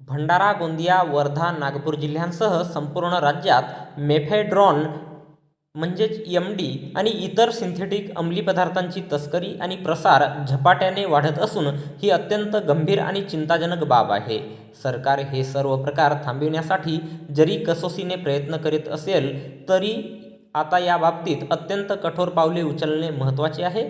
भंडारा गोंदिया वर्धा नागपूर जिल्ह्यांसह संपूर्ण राज्यात मेफेड्रॉन म्हणजेच एम डी आणि इतर सिंथेटिक अंमली पदार्थांची तस्करी आणि प्रसार झपाट्याने वाढत असून ही अत्यंत गंभीर आणि चिंताजनक बाब आहे. सरकार हे सर्व प्रकार थांबविण्यासाठी जरी कसोसीने प्रयत्न करीत असेल तरी आता या बाबतीत अत्यंत कठोर पावले उचलणे महत्त्वाचे आहे.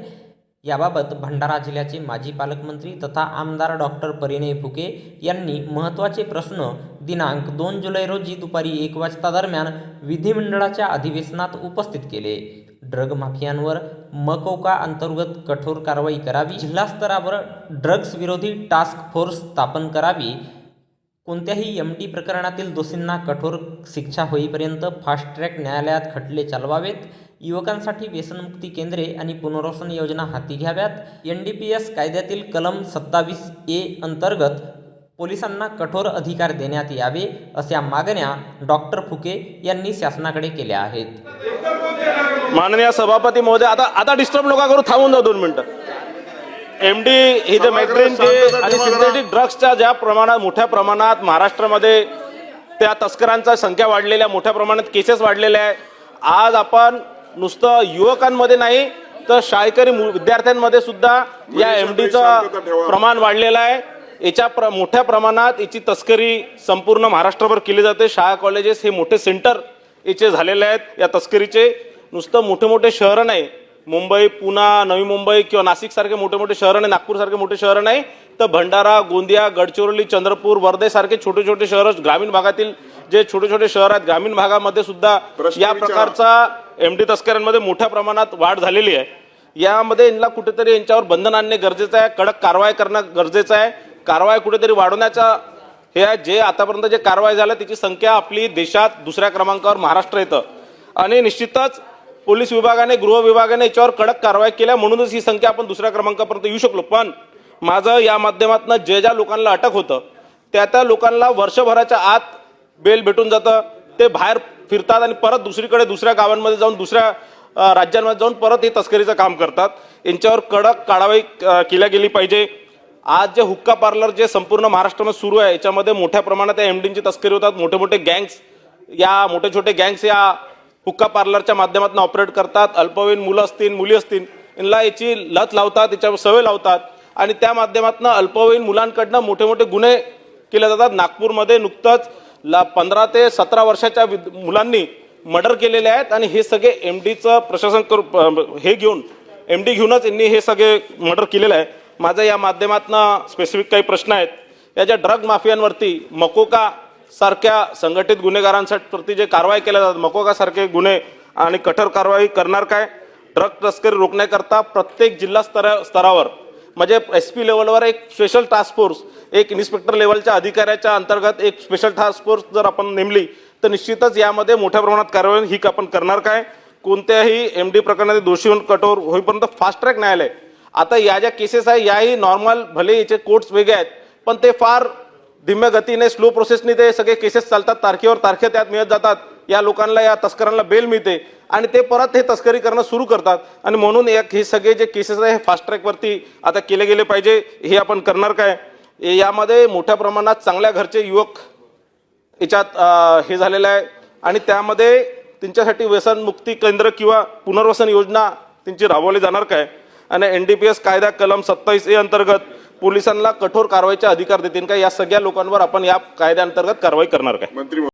याबाबत भंडारा जिल्ह्याचे माजी पालकमंत्री तथा आमदार डॉक्टर परिणय फुके यांनी महत्त्वाचे प्रश्न दिनांक दोन जुलै रोजी दुपारी एक वाजता दरम्यान विधिमंडळाच्या अधिवेशनात उपस्थित केले. ड्रग माफियांवर मकोका अंतर्गत कठोर कारवाई करावी जिल्हा स्तरावर विरोधी टास्क फोर्स स्थापन करावी कोणत्याही एम डी प्रकरणातील दोषींना कठोर शिक्षा होईपर्यंत फास्ट ट्रॅक न्यायालयात खटले चालवावेत युवकांसाठी व्यसनमुक्ती केंद्रे आणि पुनर्वसन योजना हाती घ्याव्यात. एन डी पी एस कायद्यातील कलम सत्तावीस ए अंतर्गत पोलिसांना कठोर अधिकार देण्यात यावे अशा मागण्या डॉक्टर फुके यांनी शासनाकडे केल्या आहेत. माननीय सभापती महोदय आता आता डिस्टर्ब नका करू थांबून जा दोन मिनिटं. एम डी ही जे आणि सिंथेटिक ड्रग्सच्या ज्या प्रमाणात मोठ्या प्रमाणात महाराष्ट्रामध्ये त्या तस्करांचा संख्या वाढलेल्या मोठ्या प्रमाणात केसेस वाढलेल्या आहे. आज आपण नुसतं युवकांमध्ये नाही तर शाळकरी विद्यार्थ्यांमध्ये सुद्धा या एम डीचं प्रमाण वाढलेलं आहे. याच्या प्र मोठ्या प्रमाणात याची तस्करी संपूर्ण महाराष्ट्रभर केली जाते. शाळा कॉलेजेस हे मोठे सेंटर याचे झालेले आहेत. या तस्करीचे नुसतं मोठे मोठे शहरं नाही. मुंबई पुणा नवी मुंबई किंवा नाशिक सारखे मोठे मोठे शहरं नाही नागपूर सारखे मोठे शहरं नाही. तर भंडारा गोंदिया गडचिरोली चंद्रपूर वर्धे सारखे छोटे छोटे शहरं ग्रामीण भागातील जे छोटे छोटे शहर आहेत ग्रामीण भागामध्ये सुद्धा या प्रकारचा एम डी तस्करांमध्ये मोठ्या प्रमाणात वाढ झालेली आहे. यामध्ये यांना कुठेतरी यांच्यावर बंधन आणणे गरजेचं आहे कडक कारवाई करणं गरजेचं आहे. कारवाई कुठेतरी वाढवण्याचा हे आहे जे आतापर्यंत जे कारवाई झालं त्याची संख्या आपली देशात दुसऱ्या क्रमांकावर महाराष्ट्र येतं. आणि निश्चितच पोलीस विभागाने गृह विभागाने याच्यावर कडक कारवाई केल्या म्हणूनच ही संख्या आपण दुसऱ्या क्रमांकापर्यंत येऊ शकलो. पण माझं या माध्यमातून जे ज्या लोकांना अटक होतं त्या त्या लोकांना वर्षभराच्या आत बेल भेटून जातं. ते बाहेर फिरतात आणि परत दुसरीकडे दुसऱ्या गावांमध्ये जाऊन दुसऱ्या राज्यांमध्ये जाऊन परत हे तस्करीचं काम करतात. यांच्यावर कडक कारवाई केल्या गेली पाहिजे. आज जे हुक्का पार्लर जे संपूर्ण महाराष्ट्रामध्ये सुरू आहे याच्यामध्ये मोठ्या प्रमाणात या एमडींची तस्करी होतात. मोठे मोठे गँग्स या मोठे छोटे गँग्स या हुक्का पार्लरच्या माध्यमातून ऑपरेट करतात. अल्पवयीन मुलं असतील मुली असतील यांना याची लत लावतात याच्यावर सवय लावतात. आणि त्या माध्यमातून अल्पवयीन मुलांकडनं मोठे मोठे गुन्हे केले जातात. नागपूरमध्ये नुकतंच ला पंधरा ते सतरा वर्षाच्या विद- मुलांनी मर्डर केलेले आहेत आणि हे सगळे एम डीचं प्रशासन करू हे घेऊन एम डी घेऊनच यांनी हे सगळे मर्डर केलेलं आहे. माझा या माध्यमातनं स्पेसिफिक काही प्रश्न आहेत. या ज्या ड्रग माफियांवरती मकोका सारख्या संघटित गुन्हेगारांसाठी जे कारवाई केल्या जातात मकोका सारखे गुन्हे आणि कठोर कारवाई करणार काय? ड्रग तस्करी रोखण्याकरता प्रत्येक जिल्हा स्तरा स्तरावर म्हणजे एस पी लेवलवर एक स्पेशल टास्क फोर्स एक इन्स्पेक्टर लेवलच्या अधिकाऱ्याच्या अंतर्गत एक स्पेशल टास्क फोर्स जर आपण नेमली तर निश्चितच यामध्ये मोठ्या प्रमाणात कारवाई ही आपण करणार काय? कोणत्याही एम डी प्रकरणातील दोषी होऊन कठोर होईपर्यंत फास्ट ट्रॅक न्यायालय. आता या ज्या केसेस आहे याही नॉर्मल भले याचे कोर्ट्स वेगळे आहेत पण ते फार धीम्य गतीने स्लो प्रोसेसने ते सगळे केसेस चालतात. तारखेवर तारखे त्यात मिळत जातात. या लोकांना या तस्करांना बेल मिळते. आणि ते परत हे तस्करी करणं सुरू करतात. आणि म्हणून एक हे सगळे जे केसेस आहे हे फास्ट ट्रॅकवरती आता केले गेले पाहिजे. हे आपण करणार काय? यामध्ये मोठ्या प्रमाणात चांगल्या घरचे युवक याच्यात हे झालेलं आहे. आणि त्यामध्ये त्यांच्यासाठी व्यसनमुक्ती केंद्र किंवा पुनर्वसन योजना त्यांची राबवली जाणार काय? आणि एन डी पी एस कायदा कलम सत्तावीस ए अंतर्गत पोलिसांना कठोर कारवाईचे अधिकार देतील का? या सगळ्या लोकांवर आपण या कायद्याअंतर्गत कारवाई करणार काय? मंत्री